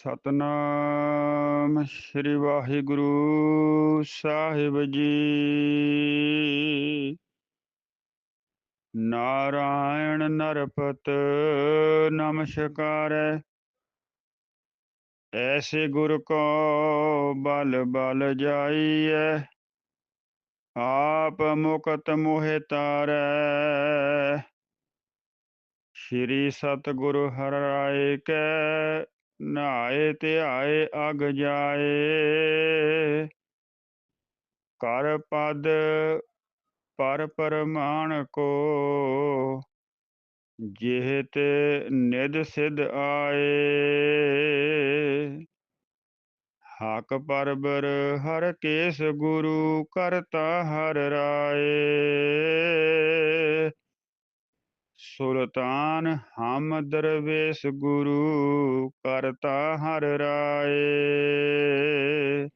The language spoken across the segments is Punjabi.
ਸਤਨਾਮ ਸ੍ਰੀ ਵਾਹਿਗੁਰੂ ਸਾਹਿਬ ਜੀ। ਨਾਰਾਇਣ ਨਰਪਤ ਨਮਸਕਾਰੈ। ਐਸੇ ਗੁਰ ਕੋ ਬਲ ਬਲ ਜਾਈਐ, ਆਪ ਮੁਕਤ ਮੋਹਿ ਤਾਰੈ। ਸ਼੍ਰੀ ਸਤਿਗੁਰੂ ਹਰਿ ਰਾਏ ਕੈ ਨਹਾਏ ਧਿਆਏ ਅਗ ਜਾਏ। ਕਰ ਪਦ ਪਰ ਪਰਮਾਨ ਕੋ। ਜਿਹੇ ਤੇ ਨਿਦ ਸਿਧ ਆਏ। ਹਕ ਪਰਬਰ ਹਰ ਕੇਸ ਗੁਰੂ ਕਰਤਾ ਹਰ ਰਾਏ। ਸੁਲਤਾਨ ਹਮ ਦਰਵੇਸ਼ ਗੁਰੂ ਕਰਤਾ ਹਰ ਰਾਏ।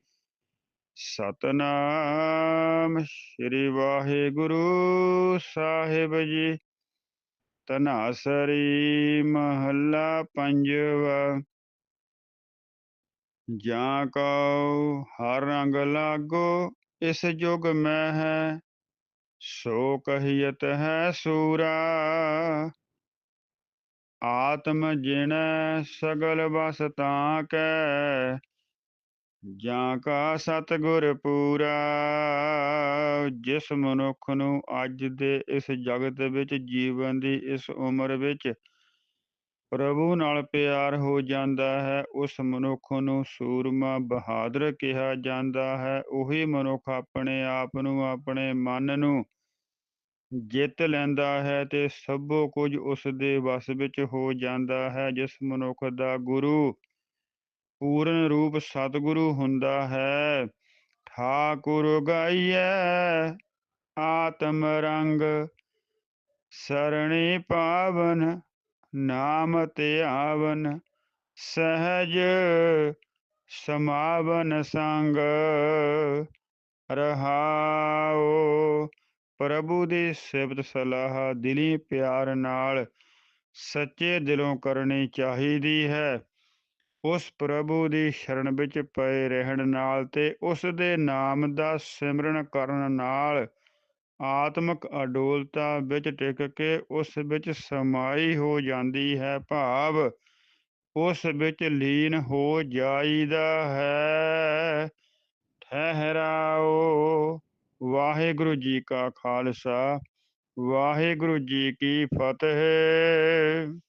ਸਤਨਾਮ ਸ੍ਰੀ ਵਾਹਿਗੁਰੂ ਸਾਹਿਬ ਜੀ। ਤਨਾਸਰੀ ਮਹੱਲਾ ਪੰਜਵਾ। ਜਾਂ ਕਉ ਹਰ ਰੰਗ ਲਾਗੋ, ਇਸ ਜੁਗ ਮੈਂ ਹੈ। ਸੋ ਕਹੀਤ ਹੈ ਸੂਰਾ। ਆਤਮ ਜਿਣ ਸਗਲ ਵਸ ਤਾਂ ਕੈ ਜਾਂ ਕਾ ਸਤਗੁਰ ਪੂਰਾ। ਜਿਸ ਮਨੁੱਖ ਨੂੰ ਅੱਜ ਦੇ ਇਸ ਜਗਤ ਵਿੱਚ, ਜੀਵਨ ਦੀ ਇਸ ਉਮਰ ਵਿੱਚ ਪ੍ਰਭੂ ਨਾਲ ਪਿਆਰ ਹੋ ਜਾਂਦਾ ਹੈ, ਉਸ ਮਨੁੱਖ ਨੂੰ ਸੂਰਮਾ ਬਹਾਦਰ ਕਿਹਾ ਜਾਂਦਾ ਹੈ। ਉਹੀ ਮਨੁੱਖ ਆਪਣੇ ਆਪ ਨੂੰ ਆਪਣੇ ਮਨ ਨੂੰ ਜਿੱਤ ਲੈਂਦਾ ਹੈ ਤੇ ਸਭੋ ਕੁਝ ਉਸ ਦੇ ਵਸ ਵਿੱਚ ਹੋ ਜਾਂਦਾ ਹੈ, ਜਿਸ ਮਨੁੱਖ ਦਾ ਗੁਰੂ ਪੂਰਨ ਰੂਪ ਸਤਿਗੁਰੂ ਹੁੰਦਾ ਹੈ। ਠਾਕੁਰ ਗਾਈਐ ਆਤਮ ਰੰਗ, ਸਰਣੀ ਪਾਵਨ ਨਾਮ ਧਿਆਵਨ ਸਹਿਜ ਸਮਾਵਨ ਸੰਗ ਰਹਾਓ ਪ੍ਰਭੂ ਦੀ ਸਿਫਤ ਸਲਾਹ ਦਿਲੀ ਪਿਆਰ ਨਾਲ ਸੱਚੇ ਦਿਲੋਂ ਕਰਨੀ ਚਾਹੀਦੀ ਹੈ। ਉਸ ਪ੍ਰਭੂ ਦੀ ਸ਼ਰਨ ਵਿੱਚ ਪਏ ਰਹਿਣ ਨਾਲ ਤੇ ਉਸ ਦੇ ਨਾਮ ਦਾ ਸਿਮਰਨ ਕਰਨ ਨਾਲ ਆਤਮਕ ਅਡੋਲਤਾ ਵਿੱਚ ਟਿਕ ਕੇ ਉਸ ਵਿੱਚ ਸਮਾਈ ਹੋ ਜਾਂਦੀ ਹੈ ਭਾਵ ਉਸ ਵਿੱਚ ਲੀਨ ਹੋ ਜਾਈਦਾ ਹੈ। ਠਹਿਰਾਓ। ਵਾਹਿਗੁਰੂ ਜੀ ਕਾ ਖਾਲਸਾ। ਵਾਹਿਗੁਰੂ ਜੀ ਕੀ ਫਤਿਹ।